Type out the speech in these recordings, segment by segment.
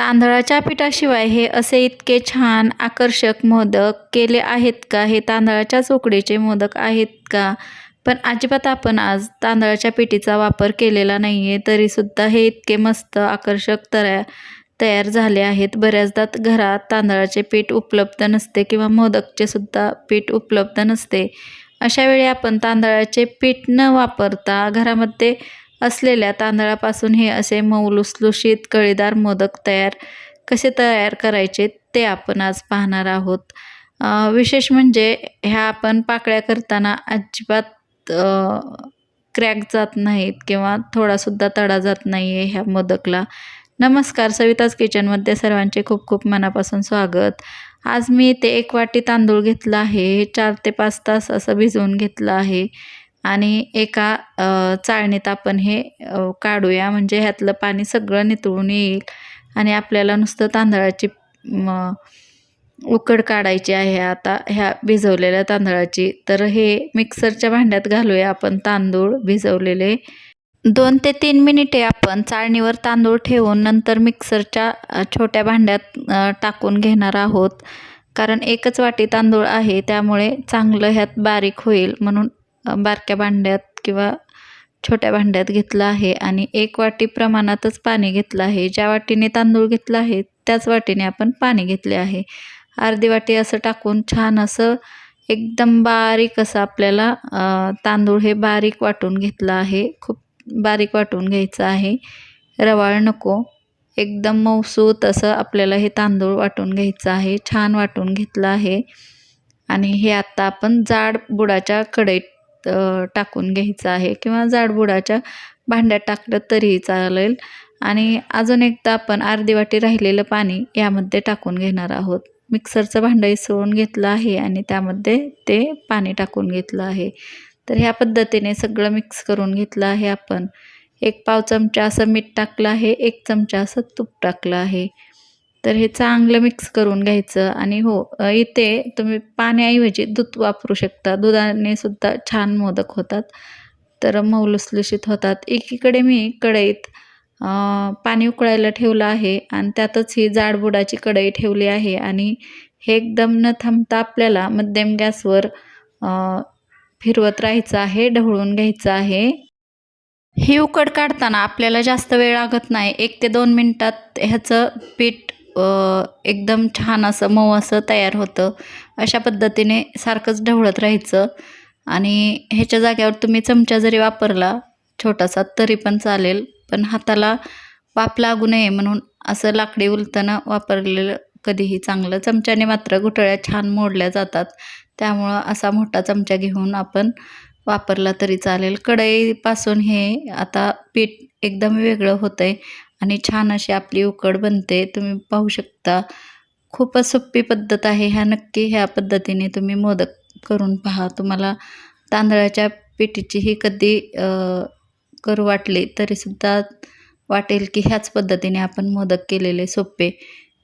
तांदळाच्या पिठाशिवाय हे असे इतके छान आकर्षक मोदक केले आहेत का? हे तांदळाच्याच उकडीचे मोदक आहेत का? पण अजिबात आपण आज तांदळाच्या पिठीचा वापर केलेला नाही आहे तरीसुद्धा हे इतके मस्त आकर्षक तया तयार झाले आहेत. बऱ्याचदा घरात तांदळाचे पीठ उपलब्ध नसते किंवा मोदकचे सुद्धा पीठ उपलब्ध नसते. अशा वेळी आपण तांदळाचे पीठ न वापरता घरामध्ये असलेल्या तांदळापासून हे असे मऊ लुसलुशीत कळीदार मोदक तयार कसे तयार करायचे ते आपण आज पाहणार आहोत. विशेष म्हणजे ह्या आपण पाकळ्या करताना अजिबात क्रॅक जात नाहीत किंवा थोडासुद्धा तडा जात नाही आहे ह्या मोदकला. नमस्कार सविताज किचनमध्ये सर्वांचे खूप खूप मनापासून स्वागत. आज मी ते एक वाटी तांदूळ घेतला आहे हे चार ते पाच तास असं भिजवून घेतलं आहे. आणि एका चाळणीत आपण हे काढूया. म्हणजे ह्यातलं पाणी सगळं नितळून येईल आणि आपल्याला नुसतं तांदळाची उकड काढायची आहे आता ह्या भिजवलेल्या तांदळाची. तर हे मिक्सरच्या भांड्यात घालूया आपण तांदूळ भिजवलेले. दोन ते तीन मिनिटे आपण चाळणीवर तांदूळ ठेवून नंतर मिक्सरच्या छोट्या भांड्यात टाकून घेणार आहोत. कारण एकच वाटी तांदूळ आहे त्यामुळे चांगलं ह्यात बारीक होईल. म्हणून बारक्या भांड्यात किंवा छोट्या भांड्यात घेतलं आहे आणि एक वाटी प्रमाणातच पाणी घेतलं आहे. ज्या वाटीने तांदूळ घेतला आहे त्याच वाटीने आपण पाणी घेतले आहे. अर्धी वाटी असं टाकून छान असं एकदम बारीक असं आपल्याला तांदूळ हे बारीक वाटून घेतलं आहे. खूप बारीक वाटून घ्यायचं आहे. रवाळ नको. एकदम मऊसूत असं आपल्याला हे तांदूळ वाटून घ्यायचं आहे. छान वाटून घेतलं आहे. आणि हे आत्ता आपण जाड बुडाच्या कढईत टाकून घ्यायचं आहे किंवा जाडबुडाच्या भांड्यात टाकलं तरीही चालेल. आणि अजून एकदा आपण अर्धी वाटी राहिलेलं पाणी यामध्ये टाकून घेणार आहोत. मिक्सरचं भांडं इसळून घेतलं आहे आणि त्यामध्ये ते पाणी टाकून घेतलं आहे. तर ह्या पद्धतीने सगळं मिक्स करून घेतलं आहे आपण. एक पाव चमचा असं मीठ टाकलं आहे एक चमचा असं तूप टाकलं आहे. तर हे चांगलं मिक्स करून घ्यायचं आणि हो इथे तुम्ही पाण्याऐवजी दूध वापरू शकता. दुधाने सुद्धा छान मोदक होतात. तर मऊ लुसलुशीत होतात. एकीकडे मी कढईत पाणी उकळायला ठेवलं आहे आणि त्यातच ही जाडबुडाची कढई ठेवली आहे आणि हे एकदम न थांबता आपल्याला मध्यम गॅसवर फिरवत राहायचं आहे ढवळून घ्यायचं आहे. ही उकड काढताना आपल्याला जास्त वेळ लागत नाही. एक ते दोन मिनटात ह्याचं पीठ एकदम छान असं मऊ असं तयार होतं. अशा पद्धतीने सारखंच ढवळत राहायचं. आणि ह्याच्या जाग्यावर तुम्ही चमचा जरी वापरला छोटासा तरी पण चालेल. पण हाताला वाफ लागू नये म्हणून असं लाकडी उलताना वापरलेलं कधीही चांगलं. चमच्याने मात्र घुटळ्या छान मोडल्या जातात. त्यामुळं असा मोठा चमचा घेऊन आपण वापरला तरी चालेल. कढईपासून हे आता पीठ एकदम वेगळं होतं आहे आणि छान अशी आपली उकड बनते. तुम्ही पाहू शकता. खूपच सोपी पद्धत आहे ह्या. नक्की ह्या पद्धतीने तुम्ही मोदक करून पहा. तुम्हाला तांदळाच्या पिठीचीही कधी करू वाटली तरीसुद्धा वाटेल की ह्याच पद्धतीने आपण मोदक केलेले सोपे.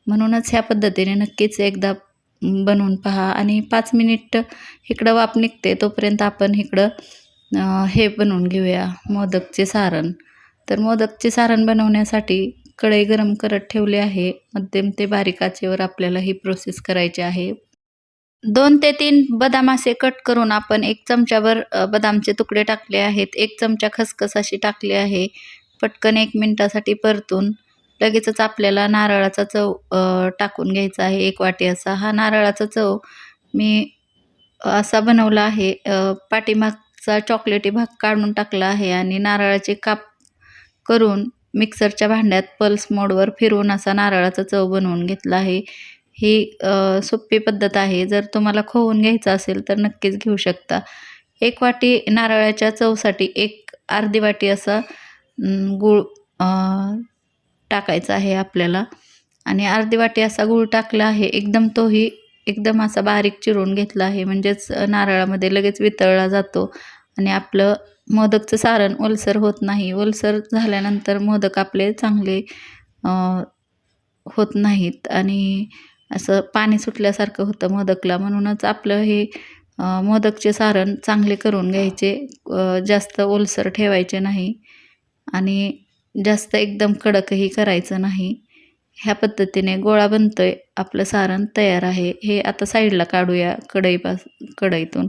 म्हणूनच ह्या पद्धतीने नक्कीच एकदा बनवून पहा. आणि पाच मिनिट इकडं वाफ निघते तोपर्यंत आपण इकडं हे बनवून घेऊया मोदकचे सारण. तर मोदकचे सारण बनवण्यासाठी कढई गरम करत ठेवले आहे. मध्यम ते बारीक आचेवर आपल्याला ही प्रोसेस करायची आहे. दोन ते तीन बदाम असे कट करून आपण एक चमच्यावर बदामचे तुकडे टाकले आहेत. एक चमचा खसखस अशी टाकली आहे. पटकन एक मिनटासाठी परतून लगेचच आपल्याला नारळाचा चव टाकून घ्यायचा आहे. एक वाटी असा. हा नारळाचा चव मी असा बनवला आहे. पाठीमागचा चॉकलेटी भाग काढून टाकला आहे आणि नारळाचे काप करून मिक्सरच्या भांड्यात पल्स मोडवर फिरवून असा नारळाचा चव बनवून घेतला आहे. ही सोपी पद्धत आहे. जर तुम्हाला खोवून घ्यायचं असेल तर नक्कीच घेऊ शकता. एक वाटी नारळाच्या चवसाठी एक अर्धी वाटी असा गूळ टाकायचा आहे आपल्याला. आणि अर्धी वाटी असा गूळ टाकला आहे. एकदम तोही एकदम असा बारीक चिरून घेतला आहे. म्हणजेच नारळामध्ये लगेच वितळला जातो. आणि आपलं मोदकचं सारण ओलसर होत नाही. ओलसर झाल्यानंतर मोदक आपले चांगले होत नाहीत. आणि असं पाणी सुटल्यासारखं होतं मोदकला. म्हणूनच आपलं हे मोदकचे सारण चांगले करून घ्यायचे. जास्त ओलसर ठेवायचे नाही. आणि जास्त एकदम कडकही करायचं नाही. ह्या पद्धतीने गोळा बनतोय. आपलं सारण तयार आहे. हे आता साईडला काढूया कढईपास कढईतून.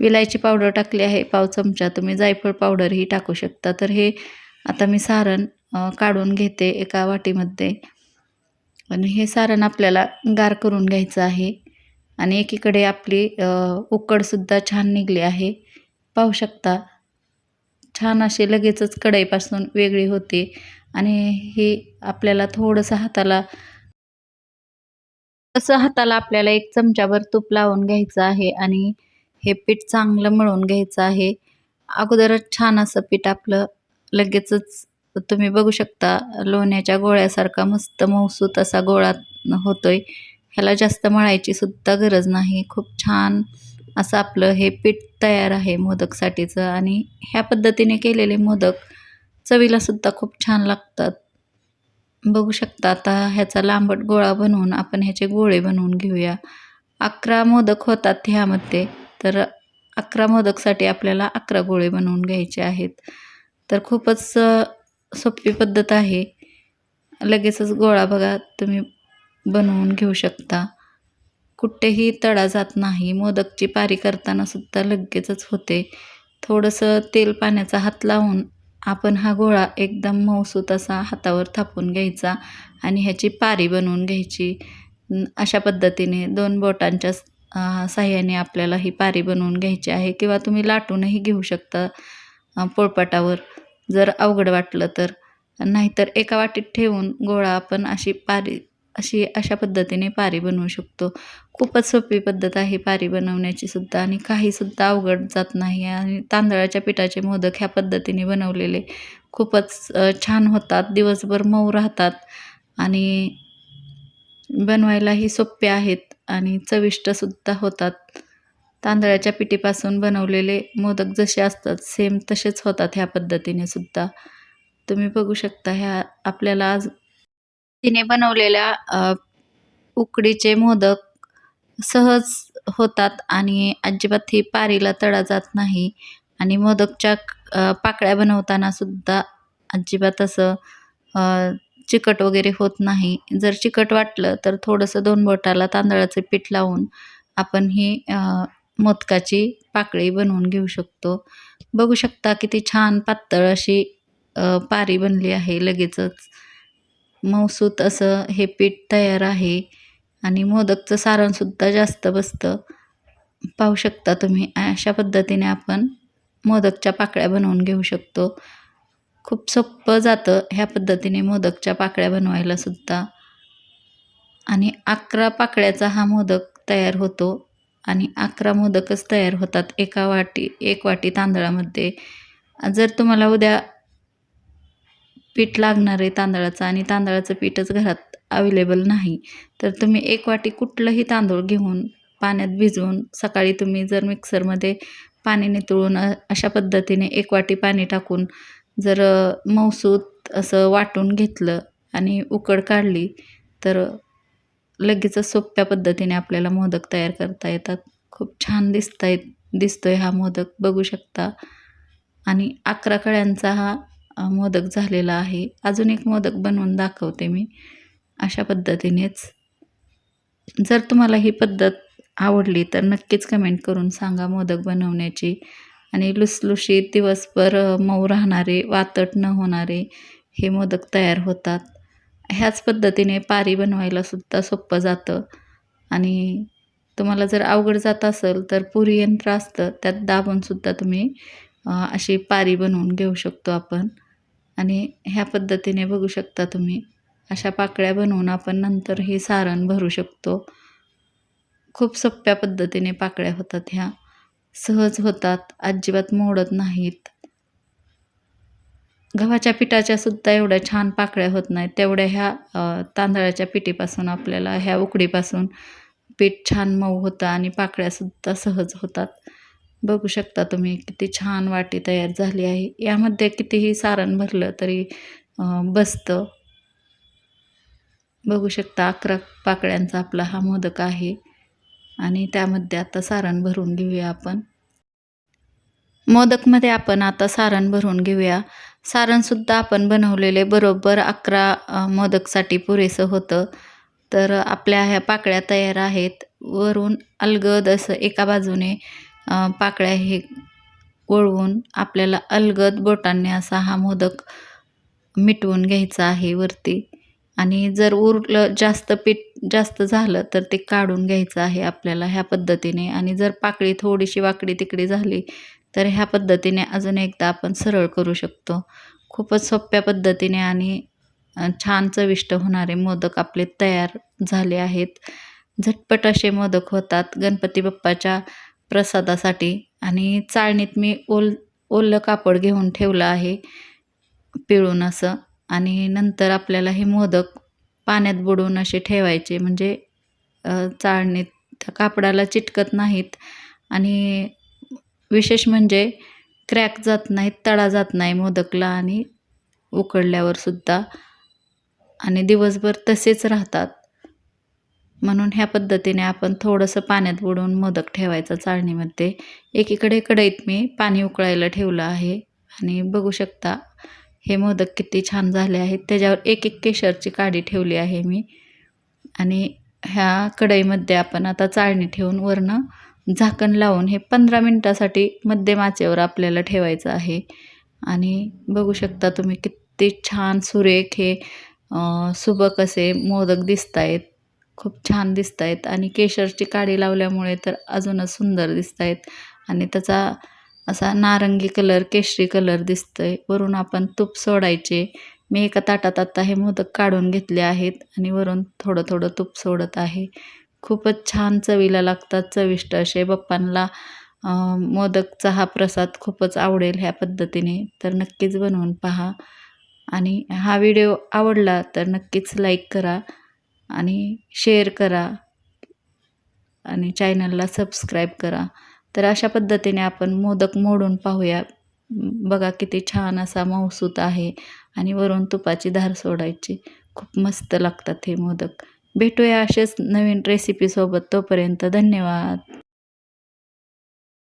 विलायची पावडर टाकली आहे पाव चमचा. तुम्ही जायफळ पावडरही टाकू शकता. तर हे आता मी सारण काढून घेते एका वाटीमध्ये. आणि हे सारण आपल्याला गार करून घ्यायचं आहे. आणि एकीकडे आपली उकडसुद्धा छान निघली आहे. पाहू शकता छान अशी लगेचच कढईपासून वेगळी होते. आणि हे आपल्याला थोडंसं हाताला तसं हाताला आपल्याला एक चमचाभर तूप लावून घ्यायचं आहे. आणि हे पीठ चांगलं मळून घ्यायचं आहे. अगोदरच छान असं पीठ आपलं लगेचच तुम्ही बघू शकता लोण्याच्या गोळ्यासारखा मस्त मौसूत असा गोळा होतोय. ह्याला जास्त मळायची सुद्धा गरज नाही. खूप छान असं आपलं हे पीठ तयार आहे मोदकसाठीचं आणि ह्या पद्धतीने केलेले मोदक चवीला सुद्धा खूप छान लागतात. बघू शकता आता ह्याचा लांबट गोळा बनवून आपण ह्याचे गोळे बनवून घेऊया. अकरा मोदक होतात ह्यामध्ये. तर अकरा मोदकसाठी आपल्याला अकरा गोळे बनवून घ्यायचे आहेत. तर खूपच सोपी पद्धत आहे. लगेचच गोळा बघा तुम्ही बनवून घेऊ शकता. कुठेही तडा जात नाही. मोदकची पारी करताना सुद्धा लगेचच होते. थोडंसं तेल पाण्याचा हात लावून आपण हा गोळा एकदम मऊसूत असा हातावर थापून घ्यायचा आणि ह्याची पारी बनवून घ्यायची. अशा पद्धतीने दोन बोटांच्या साह्याने आपल्याला ही पारी बनवून घ्यायची आहे किंवा तुम्ही लाटूनही घेऊ शकता पोळपाटावर. जर अवघड वाटलं तर. नाहीतर एका वाटीत ठेवून गोळा आपण अशी पारी अशी अशा पद्धतीने पारी बनवू शकतो. खूपच सोपी पद्धत आहे पारी बनवण्याची सुद्धा आणि काहीसुद्धा अवघड जात नाही आणि तांदळाच्या पिठाचे मोदक ह्या पद्धतीने बनवलेले खूपच छान होतात दिवसभर मऊ राहतात आणि बनवायलाही सोपे आहेत. आणि चविष्टसुद्धा होतात. तांदळाच्या पिठीपासून बनवलेले मोदक जसे असतात सेम तसेच होतात ह्या पद्धतीने सुद्धा. तुम्ही बघू शकता ह्या आपल्याला आज तिने बनवलेल्या उकडीचे मोदक सहज होतात आणि अजिबात ही पारीला तडा जात नाही. आणि मोदकच्या पाकळ्या बनवताना सुद्धा अजिबात असं चिकट वगैरे होत नाही. जर चिकट वाटलं तर थोडंसं दोन बोटाला तांदळाचं पीठ लावून आपण ही मोदकाची पाकळी बनवून घेऊ शकतो. बघू शकता किती छान पातळ अशी पारी बनली आहे लगेचच. मऊसूत असं हे पीठ तयार आहे आणि मोदकचं सारणसुद्धा जास्त बसतं. पाहू शकता तुम्ही अशा पद्धतीने आपण मोदकच्या पाकळ्या बनवून घेऊ शकतो. खूप सोपं जातं ह्या पद्धतीने मोदकच्या पाकळ्या बनवायला सुद्धा. आणि अकरा पाकळ्याचा हा मोदक तयार होतो आणि अकरा मोदकच तयार होतात एका वाटी एक वाटी तांदळामध्ये. जर तुम्हाला उद्या पीठ लागणार आहे तांदळाचं आणि तांदळाचं पीठच घरात अवेलेबल नाही तर तुम्ही एक वाटी कुठलंही तांदूळ घेऊन पाण्यात भिजवून सकाळी तुम्ही जर मिक्सरमध्ये पाणी नितळून अशा पद्धतीने एक वाटी पाणी टाकून जर मऊसूत असं वाटून घेतलं आणि उकड काढली तर लगेचच सोप्या पद्धतीने आपल्याला मोदक तयार करता येतात. खूप छान दिसता येत दिसतोय हा मोदक बघू शकता. आणि अकरा कळ्यांचा हा मोदक झालेला आहे. अजून एक मोदक बनवून दाखवते मी. अशा पद्धतीनेच. जर तुम्हाला ही पद्धत आवडली तर नक्कीच कमेंट करून सांगा मोदक बनवण्याची. आणि लुसलुशीत दिवसभर मऊ राहणारे वातट न होणारे हे मोदक तयार होतात. ह्याच पद्धतीने पारी बनवायला सुद्धा सोपं जातं. आणि तुम्हाला जर अवघड जात असेल तर पुरी यंत्र असतं त्यात दाबूनसुद्धा तुम्ही अशी पारी बनवून घेऊ शकतो आपण. आणि ह्या पद्धतीने बघू शकता तुम्ही अशा पाकळ्या बनवून आपण नंतर हे सारण भरू शकतो. खूप सोप्या पद्धतीने पाकळ्या होतात ह्या. सहज होतात अजिबात मोडत नाहीत. गव्हाच्या पिठाच्या सुद्धा एवढ्या छान पाकळ्या होत नाहीत. तेवढ्या ह्या तांदळाच्या पिठीपासून आपल्याला ह्या उकडीपासून पीठ छान मऊ होतं आणि पाकळ्यासुद्धा सहज होतात. बघू शकता तुम्ही किती छान वाटी तयार झाली आहे. यामध्ये कितीही सारण भरलं तरी बसतं. बघू शकता अकरा पाकळ्यांचा आपला हा मोदक आहे. आणि त्यामध्ये आता सारण भरून घेऊया आपण. मोदकमध्ये आपण आता सारण भरून घेऊया. सारणसुद्धा आपण बनवलेले बरोबर अकरा मोदकसाठी पुरेसं होतं. तर आपल्या ह्या पाकळ्या तयार आहेत. वरून अलगद असं एका बाजूने पाकळ्या हे वळवून आपल्याला अलगद बोटांनी असा हा मोदक मिटवून घ्यायचा आहे वरती. आणि जर उरलं जास्त पीठ जास्त झालं तर ते काढून घ्यायचं आहे आपल्याला ह्या पद्धतीने. आणि जर पाकळी थोडीशी वाकडी तिकडी झाली तर ह्या पद्धतीने अजून एकदा आपण सरळ करू शकतो. खूपच सोप्या पद्धतीने आणि छान चविष्ट होणारे मोदक आपले तयार झाले आहेत. झटपट असे मोदक होतात गणपती बाप्पाच्या प्रसादासाठी. आणि चाळणीत मी ओल ओलं कापड घेऊन ठेवलं आहे पिळून असं. आणि नंतर आपल्याला हे मोदक पाण्यात बुडवून असे ठेवायचे. म्हणजे चाळणीत त्या कापडाला चिटकत नाहीत. आणि विशेष म्हणजे क्रॅक जात नाहीत तडा जात नाही मोदकला आणि उकडल्यावर सुद्धा. आणि दिवसभर तसेच राहतात. म्हणून ह्या पद्धतीने आपण थोडंसं पाण्यात बुडवून मोदक ठेवायचा चाळणीमध्ये. एकीकडे कढईत मी पाणी उकळायला ठेवलं आहे. आणि बघू शकता हे मोदक किती छान झाले आहेत. त्याच्यावर एक एक केशरची काडी ठेवली आहे मी. आणि ह्या कढईमध्ये आपण आता चाळणी ठेवून वरनं झाकण लावून हे पंधरा मिनटासाठी मध्यम आचेवर आपल्याला ठेवायचं आहे. आणि बघू शकता तुम्ही किती छान सुरेख हे सुबक असे मोदक दिसत आहेत खूप छान दिसत आहेत आणि केशरची काडी लावल्यामुळे तर अजूनच सुंदर दिसत आहेत आणि त्याचा असा नारंगी कलर केशरी कलर दिसतोय. वरून आपण तूप सोडायचे. मी एका ताटात आता हे मोदक काढून घेतले आहेत आणि वरून थोडं थोडं तूप सोडत आहे. खूपच छान चवीला लागतात चविष्ट असे. बाप्पांना मोदकचा हा प्रसाद खूपच आवडेल ह्या पद्धतीने. तर नक्कीच बनवून पहा. आणि हा व्हिडिओ आवडला तर नक्कीच लाईक करा आणि शेअर करा आणि चॅनलला सबस्क्राईब करा. तर अशा पद्धतीने आपण मोदक मोडून पाहूया. बघा किती छान असा मऊसूत आहे आणि वरून तुपाची धार सोडायची. खूप मस्त लागतात हे मोदक. भेटूया असेच नवीन रेसिपीसोबत तोपर्यंत धन्यवाद.